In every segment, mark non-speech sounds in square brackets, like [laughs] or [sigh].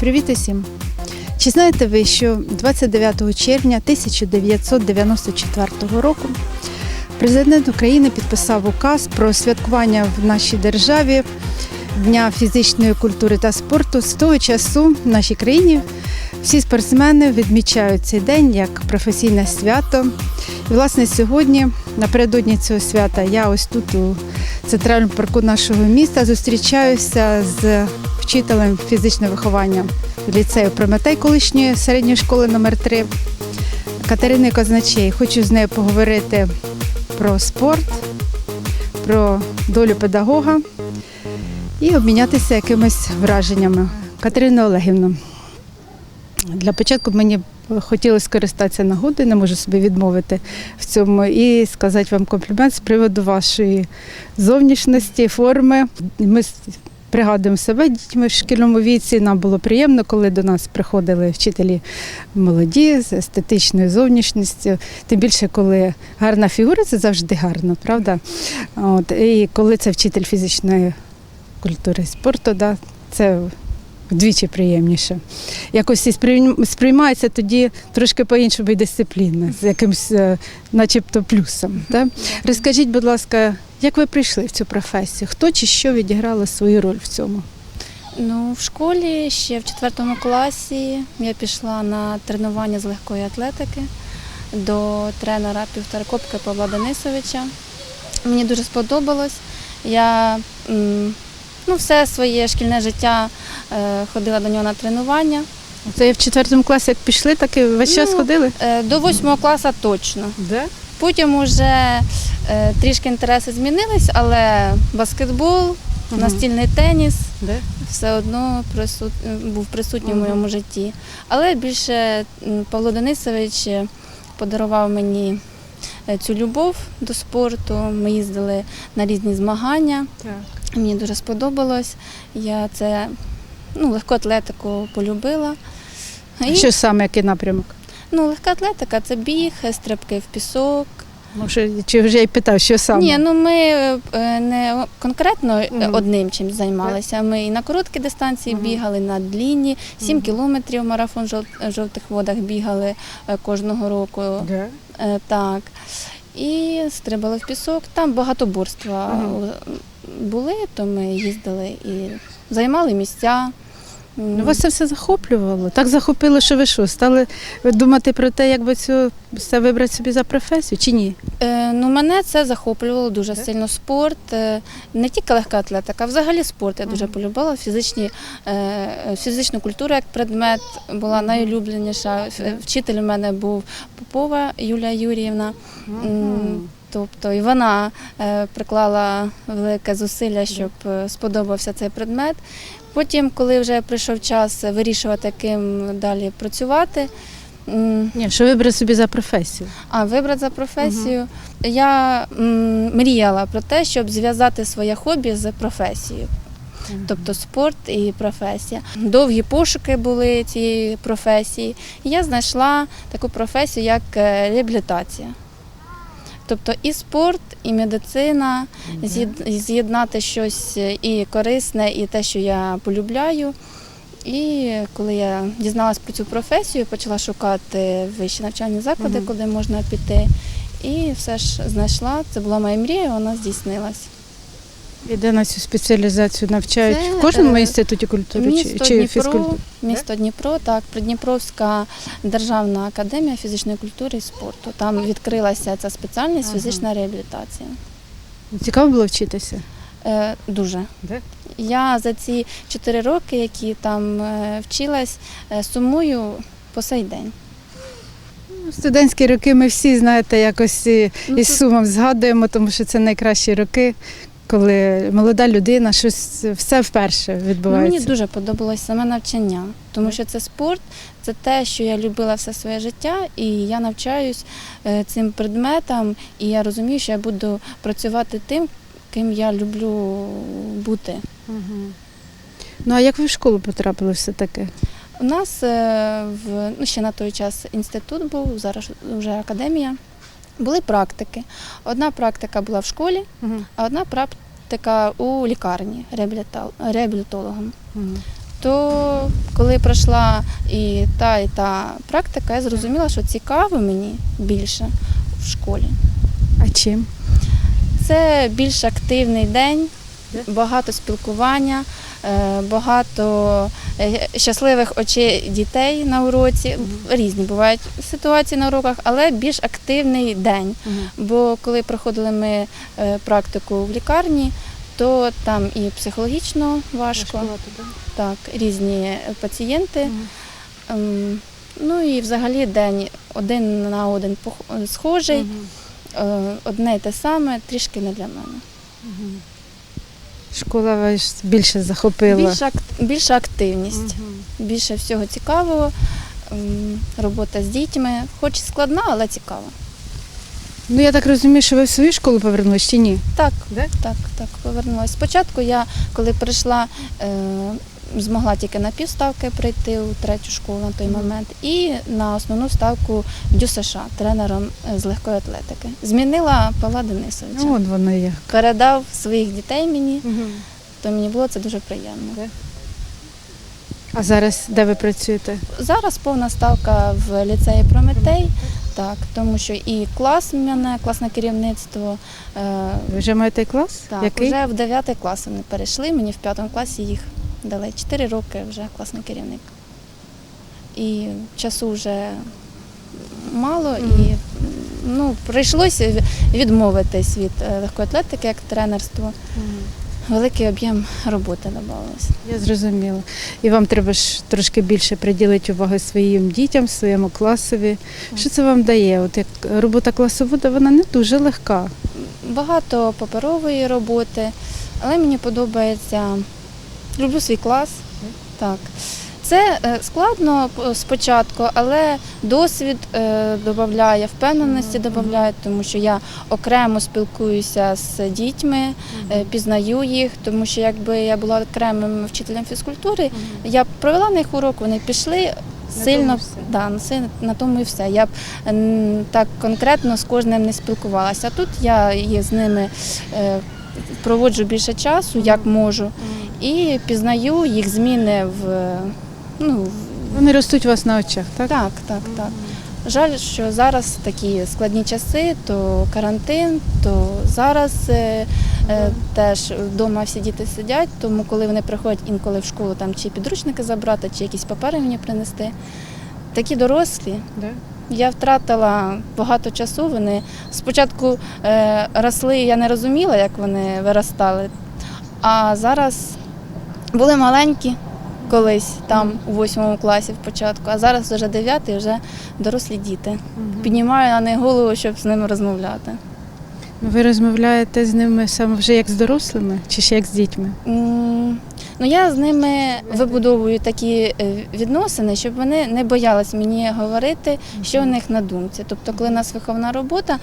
Привіт усім! Чи знаєте ви, що 29 червня 1994 року президент України підписав указ про святкування в нашій державі Дня фізичної культури та спорту. З того часу в нашій країні всі спортсмени відмічають цей день як професійне свято. І, власне, сьогодні, напередодні цього свята, я ось тут у центральному парку нашого міста зустрічаюся з вчителем фізичного виховання ліцею Прометей колишньої середньої школи номер 3 Катериною Козначей. Хочу з нею поговорити про спорт, про долю педагога і обмінятися якимись враженнями. Катерина Олегівна, для початку мені хотілося скористатися нагодою, не можу собі відмовити в цьому, і сказати вам комплімент з приводу вашої зовнішності, форми. Ми пригадуємо себе дітьми в шкільному віці. Нам було приємно, коли до нас приходили вчителі молоді з естетичною зовнішністю. Тим більше, коли гарна фігура, це завжди гарно, правда? От, і коли це вчитель фізичної культури і спорту, да, це вдвічі приємніше. Якось і сприймається тоді трошки по-іншому і дисципліна, з якимось е, начебто плюсом. Да? Розкажіть, будь ласка, як ви прийшли в цю професію? Хто чи що відіграло свою роль в цьому? Ну, в школі ще в четвертому класі я пішла на тренування з легкої атлетики до тренера півторакопки Павла Денисовича. Мені дуже сподобалось. Я ну, все своє шкільне життя е, ходила до нього на тренування. Це в четвертому класі як пішли, так і весь час Ну, ходили? Е, До восьмого класу точно. Да? Потім вже е, трішки інтереси змінились, але баскетбол, настільний теніс. Да? все одно присут... був присутній в моєму житті. Але більше Павло Денисович подарував мені цю любов до спорту. Ми їздили на різні змагання. Так. Мені дуже сподобалось. Я це ну, легку атлетику полюбила. І, Що саме, який напрямок? ну, легка атлетика це біг, стрибки в пісок. Може, чи вже й питав, що саме? Ні, ну ми е, не конкретно е, Мгм. одним чимось займалися. Ми і на короткі дистанції Мгм. бігали, на длінні, 7 Мгм. кілометрів марафон жов- жовтих водах бігали е, кожного року. Да? Е, Так. І стрибали в пісок. Там багатоборства Мгм. е, були, то ми їздили і займали місця. Ну, вас це все захоплювало. Так захопило, що ви що, стали думати про те, як би цю все вибрати собі за професію, чи ні? Е, Ну, мене це захоплювало дуже Так? сильно спорт. Е, Не тільки легка атлетика, а взагалі спорт я дуже полюбила. Фізичні, е, фізичну культуру як предмет була найулюбленіша. Вчитель у мене був Попова Юлія Юріївна. М, Тобто і вона е, приклала велике зусилля, щоб е, сподобався цей предмет. Потім, коли вже прийшов час вирішувати, ким далі працювати, Ні, що вибрати собі за професію? а вибрати за професію. Я м, мріяла про те, щоб зв'язати своє хобі з професією, тобто спорт і професія. Довгі пошуки були цієї професії. І я знайшла таку професію, як е, реабілітація. Тобто і спорт, і медицина, з'єд- з'єднати щось і корисне, і те, що я полюбляю. І коли я дізналась про цю професію, почала шукати вищі навчальні заклади, куди можна піти. І все ж знайшла. Це була моя мрія, вона здійснилась. І де на цю спеціалізацію навчають? Це, в кожному е, інституті культури чи, Місто чи Дніпро, фізкультури? місто Дніпро, так, Придніпровська державна академія фізичної культури і спорту. Там відкрилася ця спеціальність Ага. фізична реабілітація. Цікаво було вчитися. Е, дуже. Да? Я за ці чотири роки, які там е, вчилась, е, сумую по сей день. Ну, Студентські роки ми всі, знаєте, якось Ну, із сумом згадуємо, тому що це найкращі роки, коли молода людина щось все вперше Ну, відбувається. мені дуже подобалось саме навчання, тому що це спорт, це те, що я любила все своє життя, і я навчаюсь е, цим предметам, і я розумію, що я буду працювати тим, ким я люблю бути. Ну а як ви в школу потрапили все таки? У нас е, в ну, ще на той час інститут був, зараз вже академія. Були практики. Одна практика була в школі, а одна практика у лікарні реабілітологом. То коли пройшла і та, і та практика, я зрозуміла, що цікаво мені більше в школі. А чим? Це більш активний день, багато спілкування, багато е, щасливих очей дітей на уроці. Різні бувають ситуації на уроках, але більш активний день. Бо коли проходили ми е, практику в лікарні, то там і психологічно важко, так, різні пацієнти. Ем, Ну і взагалі день один на один схожий, е, одне й те саме, трішки не для мене. Школа вас більше захопила. Більша, більша активність, більше всього цікавого. ем, Робота з дітьми, хоч і складна, але цікава. Ну я так розумію, що ви в свою школу повернулись чи ні? Так, Да? так, так, повернулася. Спочатку я, коли прийшла, е, змогла тільки на півставки прийти у третю школу на той момент, і на основну ставку в ДЮСШ, тренером з легкої атлетики. Змінила Павла Денисовича. От воно є. Передав своїх дітей мені, то мені було це дуже приємно. А зараз де ви працюєте? Зараз повна ставка в ліцеї Прометей, так, тому що і клас в мене, класне керівництво. е, Ви вже маєте клас? Так, Який? вже в 9 клас вони перейшли, мені в 5 класі їх дали. 4 роки вже класний керівник. І часу вже мало, і ну, прийшлося відмовитись від е, легкої атлетики як тренерство. Великий об'єм роботи додавалося. Я зрозуміла. І вам треба ж трошки більше приділити уваги своїм дітям, своєму класові. Що це вам дає? От як робота класовода, вона не дуже легка. Багато паперової роботи, але мені подобається. Люблю свій клас. Так. Це е, складно спочатку, але досвід е, додає, впевненості додає, тому що я окремо спілкуюся з дітьми, е, пізнаю їх, тому що якби я була окремим вчителем фізкультури, я б провела на них урок, вони пішли. На Сильно да, на тому і все. Я б так конкретно з кожним не спілкувалася. Тут я є з ними е, проводжу більше часу, як можу, і пізнаю їх зміни в ну Вони ростуть у вас на очах, так? так, так, так. Жаль, що зараз такі складні часи, то карантин, то зараз е, е, теж вдома всі діти сидять, тому коли вони приходять інколи в школу там чи підручники забрати, чи якісь папери мені принести. Такі дорослі. Да? Я втратила багато часу. Вони спочатку е, росли, я не розуміла, як вони виростали. А зараз були маленькі колись там у восьмому класі в початку, а зараз вже дев'ятий, вже дорослі діти. Піднімаю на них голову, щоб з ними розмовляти. Ви розмовляєте з ними саме вже як з дорослими чи ще як з дітьми? Ну, я з ними вибудовую такі е, відносини, щоб вони не боялись мені говорити, що у них на думці. Тобто, коли у нас виховна робота,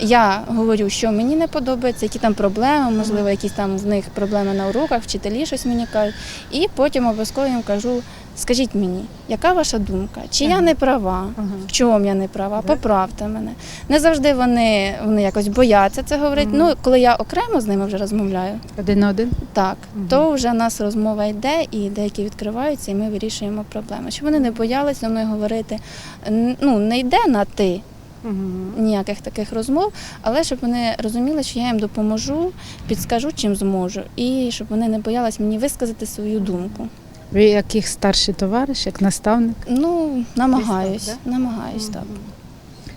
я говорю, що мені не подобається, які там проблеми, можливо, якісь там в них проблеми на уроках, вчителі щось мені кажуть. І потім обов'язково їм кажу: скажіть мені, яка ваша думка? Чи я не права? В чому я не права? Поправте мене. Не завжди вони, вони якось бояться це говорити. Ну, коли я окремо з ними вже розмовляю, Один на один? так, то вже в нас розмова йде, і деякі відкриваються, і ми вирішуємо проблеми. Щоб вони не боялися зі мною говорити. Ну, не йде на ти ніяких таких розмов, але щоб вони розуміли, що я їм допоможу, підскажу, чим зможу, і щоб вони не боялись мені висказати свою думку. Ви як їх старший товариш, як наставник, Ну, намагаюсь, так, намагаюсь так.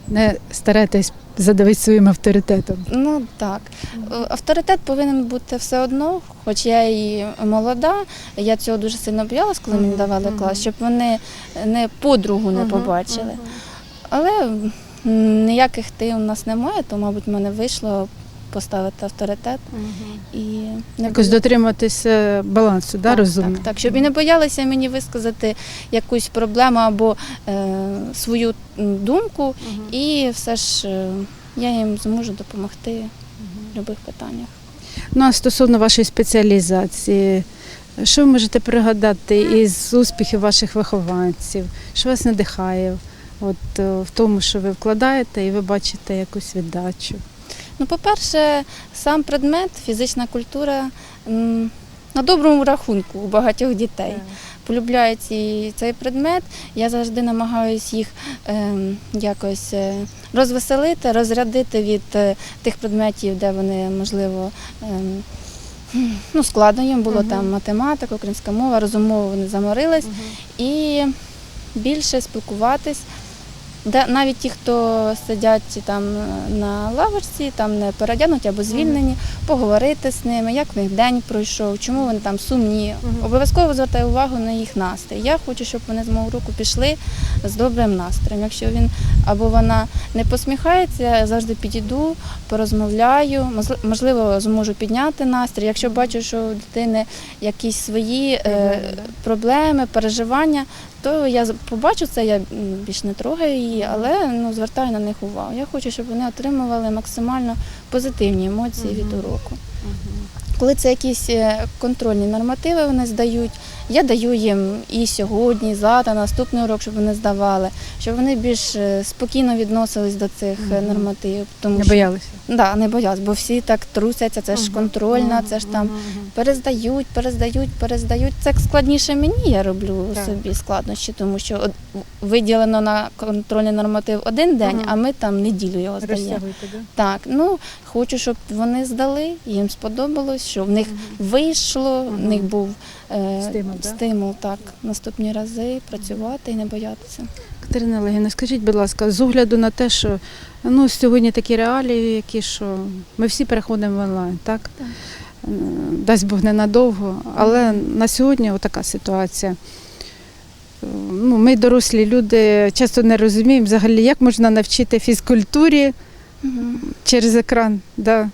не старайтесь задавити своїм авторитетом. Ну так. Е, Авторитет повинен бути все одно, хоч я і молода, я цього дуже сильно боялась, коли мені давали клас, щоб вони не подругу не побачили. Але ніяких ти у нас немає, то, мабуть, в мене вийшло поставити авторитет і не Якось дотриматися балансу, да, так, розумно? так, так, щоб і не боялися мені висказати якусь проблему або е, свою думку, і все ж е, я їм зможу допомогти в будь-яких питаннях. Ну а стосовно вашої спеціалізації, Що ви можете пригадати із успіхів ваших вихованців? Що вас надихає от, е, в тому, що ви вкладаєте і ви бачите якусь віддачу? Ну, по-перше, сам предмет, фізична культура на доброму рахунку у багатьох дітей. Полюбляють ці, цей предмет. Я завжди намагаюся їх ем, якось е, розвеселити, розрядити від е, тих предметів, де вони, можливо, ем, ну, складно їм було Мгм. там математика, українська мова, розумово вони заморились. І більше спілкуватись. Де навіть ті, хто сидять там на лавочці, там не переодягнуті або звільнені, поговорити з ними, як в них день пройшов, чому вони там сумні. Обов'язково звертаю увагу на їх настрій. Я хочу, щоб вони з мого руку пішли з добрим настроєм. Якщо він або вона не посміхається, я завжди підійду, порозмовляю, можливо, зможу підняти настрій. Якщо бачу, що у дитини якісь свої е, проблеми, переживання, то я побачу це, я більш не трогаю її, але ну, звертаю на них увагу. Я хочу, щоб вони отримували максимально позитивні емоції від уроку. Коли це якісь е, контрольні нормативи вони здають, я даю їм і сьогодні, і завтра, наступний урок, щоб вони здавали, щоб вони більш е, спокійно відносились до цих е, Мгм. нормативів. Тому Не боялися? Да, не боялась, бо всі так трусяться, це ж Мгм. контрольна, Мгм. це ж там Мгм. Мгм. перездають, перездають, перездають. Це складніше мені, я роблю Так. собі складнощі, тому що виділено на контрольний норматив один день, Мгм. а ми там неділю його здаємо. Да? Так, ну хочу, щоб вони здали, їм сподобалось, що в них вийшло, в них був е, Стимул, да? стимул так, наступні рази працювати і не боятися. Катерина Олегівна, скажіть, будь ласка, з огляду на те, що ну, сьогодні такі реалії, які що ми всі переходимо в онлайн, так? Так. Е, Дасть Бог ненадовго, але на сьогодні така ситуація. Е, Ну, ми, дорослі люди, часто не розуміємо взагалі, як можна навчити фізкультурі. Через екран да,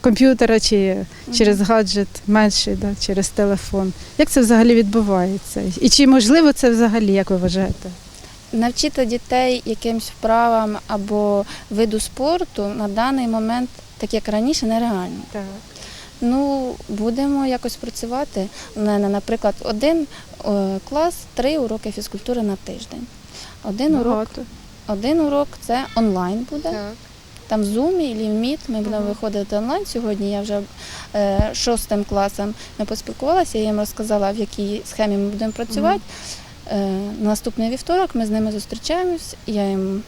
комп'ютера чи через гаджет менший, да, через телефон. Як це взагалі відбувається? І чи можливо це взагалі, як ви вважаєте? Навчити дітей якимсь вправам або виду спорту на даний момент, так як раніше, нереально. Так. Ну, будемо якось працювати. У мене, наприклад, один е, клас, три уроки фізкультури на тиждень. Один урок, Багато. один урок це онлайн буде. Так. Там в Зумі, в ми будемо виходити онлайн. Сьогодні я вже е, шостим класом ми поспілкувалася, я їм розказала, в якій схемі ми будемо працювати. Е, наступний вівторок ми з ними зустрічаємось. Я їм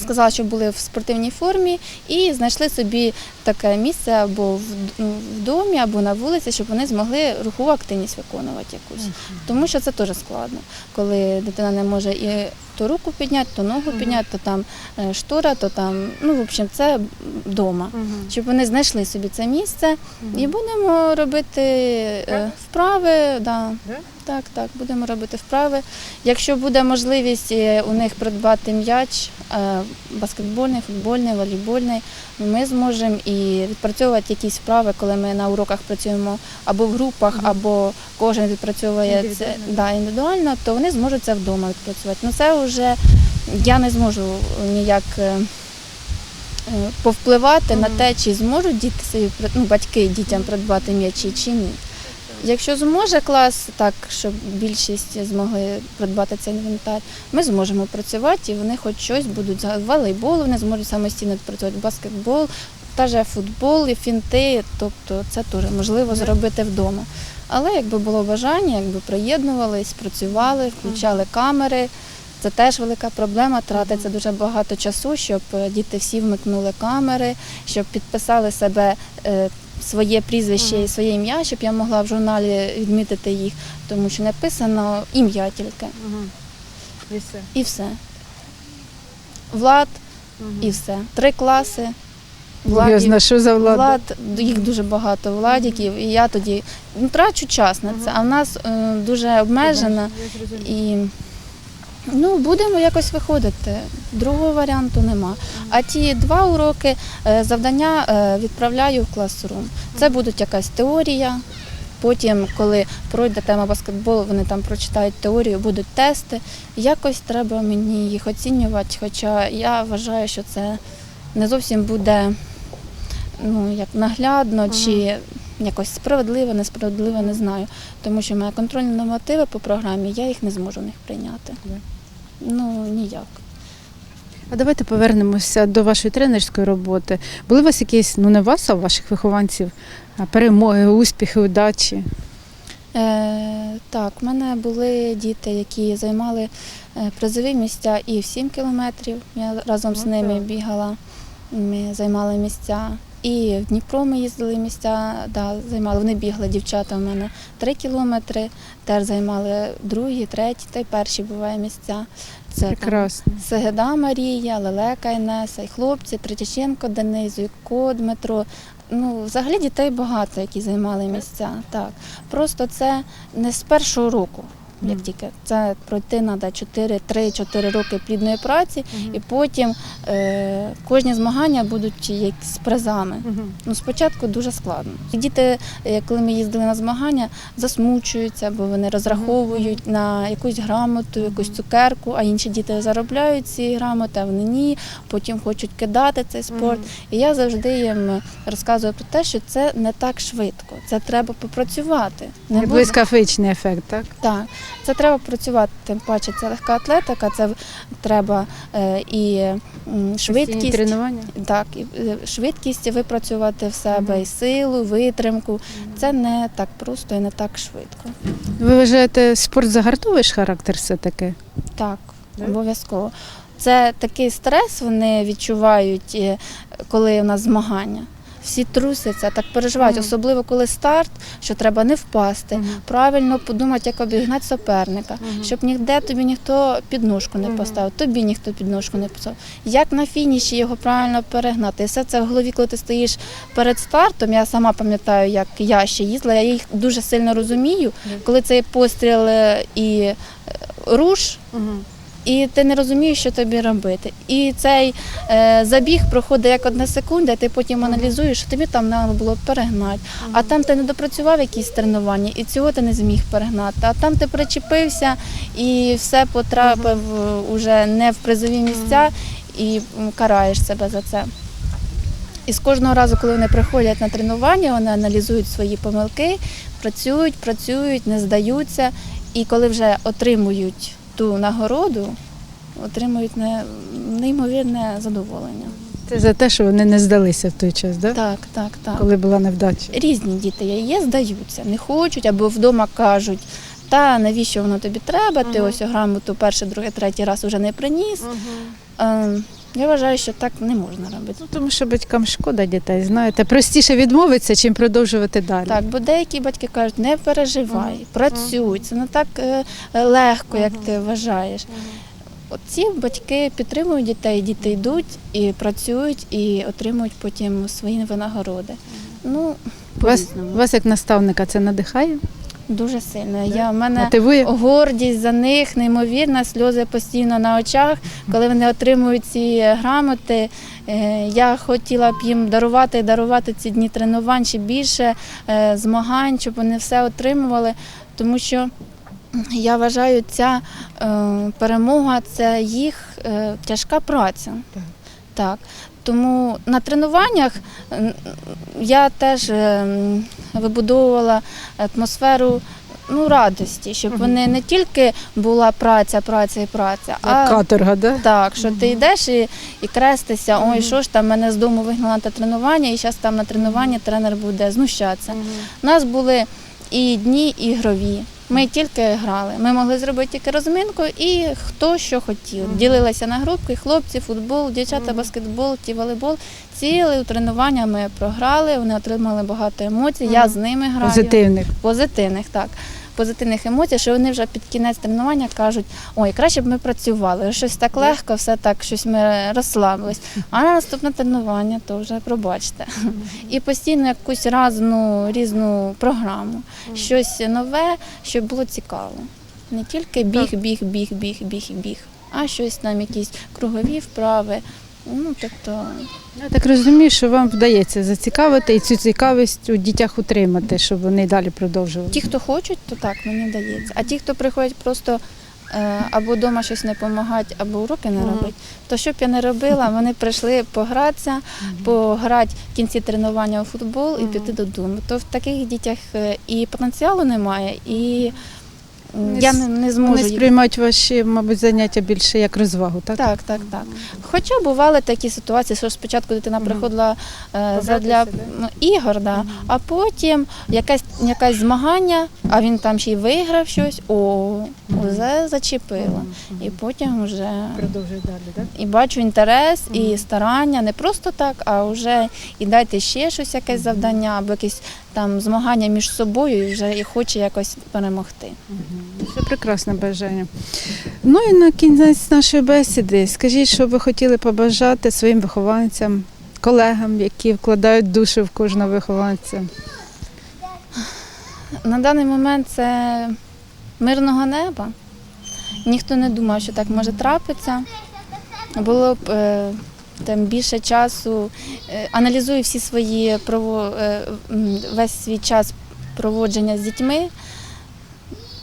сказала, що були в спортивній формі і знайшли собі таке місце або в, ну, домі, або на вулиці, щоб вони змогли рухову активність виконувати якусь. Тому що це теж складно, коли дитина не може і то руку підняти, то ногу підняти, то там е, штора, то там, ну, в общем, це вдома. Щоб вони знайшли собі це місце і будемо робити е, вправи. Да. Так, так, будемо робити вправи. Якщо буде можливість е, у них придбати м'яч, е, баскетбольний, футбольний, волейбольний, ми зможемо і відпрацьовувати якісь вправи, коли ми на уроках працюємо або в групах, або кожен відпрацьовує це Індивідуально, да, індивідуально, то вони зможуть це вдома відпрацювати. Ну це вже я не зможу ніяк. е, Повпливати на те, чи зможуть діти собі ну, батьки дітям придбати м'ячі чи ні. Якщо зможе клас, так щоб більшість змогли придбати цей інвентар, ми зможемо працювати і вони хоч щось будуть волейбол, вони зможуть самостійно працювати баскетбол, та же футбол і фінти, тобто це теж можливо зробити вдома. Але якби було бажання, якби приєднувались, працювали, включали камери. Це теж велика проблема. Тратиться дуже багато часу, щоб е, діти всі вмикнули камери, щоб підписали себе е, своє прізвище і своє ім'я, щоб я могла в журналі відмітити їх, тому що написано ім'я тільки. І все. і все. Влад і все. Три класи. Я знаю, що за влада. Влад, їх дуже багато владіків, і я тоді ну, трачу час на це. А в нас е, дуже обмежено. Я. І ну, будемо якось виходити. Другого варіанту нема. А ті два уроки е, завдання е, відправляю в класрум. Це буде якась теорія. Потім, коли пройде тема баскетболу, вони там прочитають теорію, будуть тести. Якось треба мені їх оцінювати. Хоча я вважаю, що це не зовсім буде ну, як наглядно, чи якось справедливо, несправедливо, не знаю. Тому що мої контрольні нормативи по програмі, я їх не зможу в них прийняти. Ну ніяк. А давайте повернемося до вашої тренерської роботи. Були у вас якісь, ну не вас, а ваших вихованців, перемоги, успіхи, удачі? Е, так, в мене були діти, які займали е, призові місця і в 7 кілометрів. Я разом з Ну, ними так. бігала. Ми займали місця. І в Дніпро ми їздили місця, да, займали. Вони бігли дівчата в мене 3 кілометри, теж займали другі, треті та й перші буває місця. Це там Прекрасно. Сегеда Марія, Лелека Інеса, і хлопці, Третяченко Денис, Зуйко Дмитро. Ну, взагалі дітей багато, які займали місця. Так. Просто це не з першого року, як тільки. Це пройти треба 4, 3-4 роки плідної праці, і потім е, кожні змагання будуть як з призами. Ну, спочатку дуже складно. Діти, е, коли ми їздили на змагання, засмучуються, бо вони розраховують на якусь грамоту, якусь цукерку, а інші діти заробляють ці грамоти, а вони ні, потім хочуть кидати цей спорт. І я завжди їм розказую про те, що це не так швидко. Це треба попрацювати. Не буде- блискавичний ефект, так? так, це треба працювати. Тим паче це легка атлетика, це треба е, і швидкість. тренування. Так, і е, швидкість випрацювати в себе, Мгм. і силу, витримку. Це не так просто і не так швидко. Ви вважаєте, спорт загартовує характер все-таки? Так, Да? обов'язково. Це такий стрес вони відчувають, е, коли у нас змагання. Всі трусяться, так переживають, Мгм. особливо коли старт, що треба не впасти, Мгм. правильно подумати, як обігнати суперника, Мгм. щоб ніде тобі ніхто підножку не поставив, тобі ніхто підножку не поставив. Як на фініші його правильно перегнати? І все це в голові, коли ти стоїш перед стартом. Я сама пам'ятаю, як я ще їздила, я їх дуже сильно розумію, коли цей постріл е, і е, руш. Мгм. І ти не розумієш, що тобі робити. І цей е, забіг проходить як одна секунда, і ти потім аналізуєш, що тобі там треба було перегнати. А там ти не допрацював якісь тренування, і цього ти не зміг перегнати. А там ти причепився і все потрапив е, уже не в призові місця і караєш себе за це. І з кожного разу, коли вони приходять на тренування, вони аналізують свої помилки, працюють, працюють, не здаються. І коли вже отримують ту нагороду, отримують не, неймовірне задоволення. Це за те, що вони не здалися в той час, да? Так, так, так. коли була невдача. Різні діти є, здаються, не хочуть, або вдома кажуть, та навіщо воно тобі треба, ти Мгм. ось грамоту перший, другий, третій раз вже не приніс. Е, я вважаю, що так не можна робити. Ну, тому що батькам шкода дітей, знаєте, простіше відмовитися, чим продовжувати далі. Так, бо деякі батьки кажуть, не переживай, працюй, це не так е, е, легко, як ти вважаєш. От ці батьки підтримують дітей, діти йдуть і працюють, і отримують потім свої винагороди. Ну, Вас, вас як наставника це надихає, дуже сильно. Да? Я, в мене мотивує? гордість за них, неймовірна, сльози постійно на очах, коли вони отримують ці грамоти. Е, Я хотіла б їм дарувати, дарувати ці дні тренувань ще більше е, змагань, щоб вони все отримували, тому що. Я вважаю, ця е, перемога це їх е, тяжка праця. Так. Так. Тому на тренуваннях я теж е, вибудовувала атмосферу ну, радості, щоб Мгм. вони не тільки була праця, праця і праця, Як а каторга, да? так, що ти йдеш і, і крестишся, Мгм. ой, що ж там мене з дому вигнала на тренування, і зараз там на тренуванні тренер буде знущатися. У нас були і дні ігрові. Ми тільки грали. Ми могли зробити тільки розминку і хто що хотів. Мгм. Ділилися на групки, хлопці, футбол, дівчата, Мгм. баскетбол, ті волейбол. Ціле тренування ми програли, вони отримали багато емоцій. Я з ними граю. Позитивних. Позитивних, так. Позитивних емоцій, що вони вже під кінець тренування кажуть, ой, краще б ми працювали, щось так легко, все так, щось ми розслабились. А на наступне тренування то вже пробачте. І постійно якусь разну різну програму, щось нове, щоб було цікаво. Не тільки біг, біг, біг, біг, біг, біг, а щось там, якісь кругові вправи. Ну, тобто, Я так розумію, що вам вдається зацікавити і цю цікавість у дітях утримати, щоб вони далі продовжували. ті, хто хочуть, то так мені дається. А ті, хто приходять просто е, або вдома щось не допомагати, або уроки не Мгм. робити. То що б я не робила, [laughs] вони прийшли погратися, пограти в кінці тренування у футбол і піти додому. То в таких дітях е, і потенціалу немає, і я не, не зможу їх сприймають ваші, мабуть, заняття більше як розвагу, так? Так, так, так. Хоча бували такі ситуації, що спочатку дитина приходила е, задля м, ігор, да, а потім якесь, якесь змагання, а він там ще й виграв щось, о, вже зачепило. І потім вже Продовжує далі, так? і бачу інтерес, і старання. Не просто так, а вже і дайте ще щось, якесь завдання, або якесь там змагання між собою, і вже і хоче якось перемогти. Це прекрасне бажання. Ну і на кінець нашої бесіди, скажіть, що ви хотіли побажати своїм вихованцям, колегам, які вкладають душу в кожного вихованця. На даний момент це мирного неба. Ніхто не думав, що так може трапитися. Було б е, там більше часу. Е, аналізую всі свої е, весь свій час проводження з дітьми.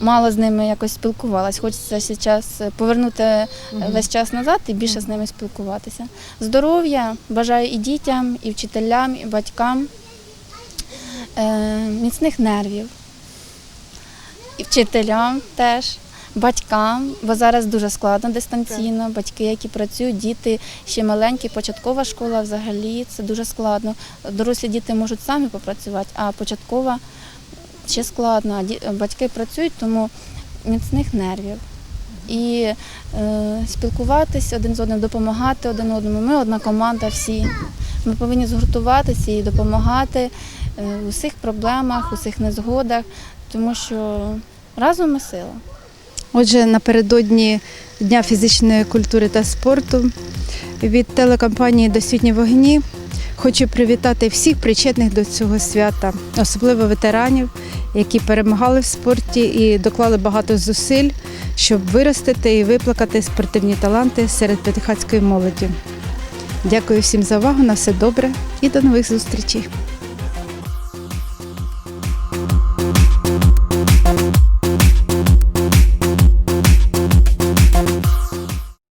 Мало з ними якось спілкувалась. Хочеться зараз повернути е, весь час назад і більше з ними спілкуватися. Здоров'я бажаю і дітям, і вчителям, і батькам, міцних нервів, і вчителям теж, батькам, бо зараз дуже складно дистанційно. Батьки, які працюють, діти ще маленькі, початкова школа взагалі це дуже складно. Дорослі діти можуть самі попрацювати, а початкова ще складно. Батьки працюють, тому міцних нервів. І е, спілкуватися один з одним, допомагати один одному. Ми одна команда всі. Ми повинні згуртуватися і допомагати е, у всіх проблемах, у всіх незгодах, тому що разом ми сила. Отже, напередодні Дня фізичної культури та спорту від телекомпанії Досвітні вогні хочу привітати всіх причетних до цього свята, особливо ветеранів, які перемагали в спорті і доклали багато зусиль, щоб виростити і виплакати спортивні таланти серед п'ятихатської молоді. Дякую всім за увагу, на все добре і до нових зустрічей.